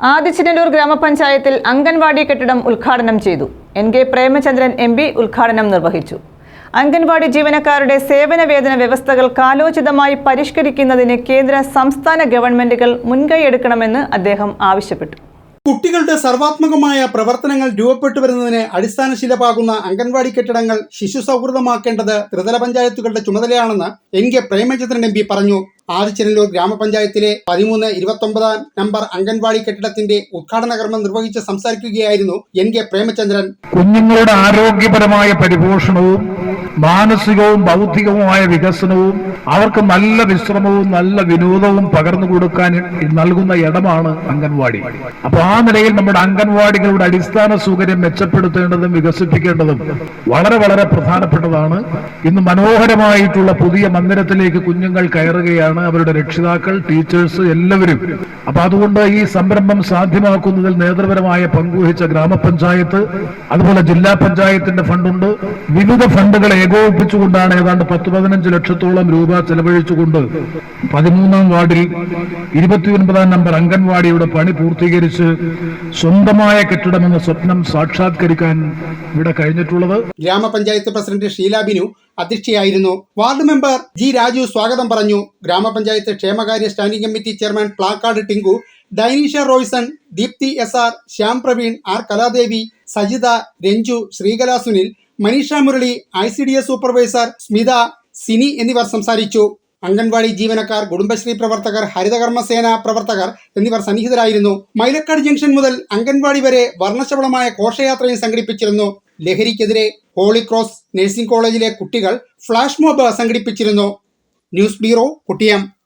ആദിച്ചനല്ലൂർ ഗ്രാമപഞ്ചായത്തിൽ അംഗൻവാടി കെട്ടിടം ഉദ്ഘാടനം ചെയ്തു. N K Premachandran M P ഉദ്ഘാടനം നിർവഹിച്ചു. അംഗൻവാടി ജീവനക്കാരുടെ സേവന വേതന വ്യവസ്ഥകൾ കാലോചിതമായി പരിഷ്കരിക്കുന്നതിന് കേന്ദ്ര സംസ്ഥാന ഗവൺമെന്റുകൾ മുൻകൈയെടുക്കണമെന്ന് അദ്ദേഹം ആവശ്യപ്പെട്ടു. കുട്ടികളുടെ സർവാത്മകമായ പ്രവർത്തനങ്ങൾ രൂപപ്പെട്ടു വരുന്നതിന് അടിസ്ഥാന ശിലപാകുന്ന അംഗൻവാടി കെട്ടിടങ്ങൾ ശിശു സൗഹൃദമാക്കേണ്ടത് ത്രിതല പഞ്ചായത്തുകളുടെ ചുമതലയാണെന്ന് N K Premachandran M P പറഞ്ഞു. ആദിച്ചനല്ലൂർ ഗ്രാമപഞ്ചായത്തിലെ പതിമൂന്ന് ഇരുപത്തൊമ്പതാം നമ്പർ അംഗൻവാടി കെട്ടിടത്തിന്റെ ഉദ്ഘാടന കർമ്മം നിർവഹിച്ച് സംസാരിക്കുകയായിരുന്നു എൻ കെ പ്രേമചന്ദ്രൻ. കുഞ്ഞുങ്ങളുടെ ആരോഗ്യപരമായ പരിപോഷണവും മാനസികവും ബൗദ്ധികവുമായ വികസനവും അവർക്ക് നല്ല വിശ്രമവും നല്ല വിനോദവും പകർന്നു കൊടുക്കാൻ നൽകുന്ന ഇടമാണ് അംഗൻവാടി. അപ്പൊ ആ നിലയിൽ നമ്മുടെ അംഗൻവാടികളുടെ അടിസ്ഥാന സൗകര്യം മെച്ചപ്പെടുത്തേണ്ടതും വികസിപ്പിക്കേണ്ടതും വളരെ വളരെ പ്രധാനപ്പെട്ടതാണ്. ഇന്ന് മനോഹരമായിട്ടുള്ള പുതിയ മന്ദിരത്തിലേക്ക് കുഞ്ഞുങ്ങൾ കയറുകയാണ് അവരുടെ രക്ഷിതാക്കൾ ടീച്ചേഴ്സ് എല്ലാവരും. അപ്പൊ അതുകൊണ്ട് ഈ സംരംഭം സാധ്യമാക്കുന്നതിൽ നേതൃപരമായ പങ്കുവഹിച്ച ഗ്രാമപഞ്ചായത്ത് അതുപോലെ ജില്ലാ പഞ്ചായത്തിന്റെ ഫണ്ടുണ്ട്. വിവിധ ഫണ്ടുകൾ ഏകോപിപ്പിച്ചുകൊണ്ടാണ് ഏതാണ്ട് പത്ത് പതിനഞ്ച് ലക്ഷത്തോളം രൂപ ചെലവഴിച്ചുകൊണ്ട് പതിമൂന്നാം വാർഡിൽ ഇരുപത്തിയൊൻപതാം നമ്പർ അംഗൻവാടിയുടെ പണി പൂർത്തീകരിച്ച് സ്വന്തമായ കെട്ടിടമെന്ന സ്വപ്നം സാക്ഷാത്കരിക്കാൻ ഇവിടെ കഴിഞ്ഞിട്ടുള്ളത്. ഗ്രാമപഞ്ചായത്ത് പ്രസിഡന്റ് ഷീല ബിനു അധ്യക്ഷയായിരുന്നു. വാർഡ് മെമ്പർ ജി രാജു സ്വാഗതം പറഞ്ഞു. ഗ്രാമപഞ്ചായത്ത് ക്ഷേമകാര്യ standing committee chairman Plakkad Tinku Dainisha Royson Deepthi S R Shyam Praveen R Kaladevi Sajitha Ranju Sreekala Sunil Manisha Murali I C D S supervisor Smitha Sini എന്നിവർ സംസാരിച്ചു. അംഗൻവാടി ജീവനക്കാർ കുടുംബശ്രീ പ്രവർത്തകർ ഹരിതകർമ്മസേന പ്രവർത്തകർ എന്നിവർ സന്നിഹിതരായിരുന്നു. മൈലക്കാട് ജംഗ്ഷൻ മുതൽ അംഗൻവാടി വരെ വർണശബളമായ ഘോഷയാത്രയും സംഘടിപ്പിച്ചിരുന്നു. ലഹരിക്കെതിരെ ഹോളി ക്രോസ് നഴ്സിംഗ് കോളേജിലെ കുട്ടികൾ ഫ്ലാഷ് മോബ് സംഘടിപ്പിച്ചിരുന്നു. News bureau Kottiyam.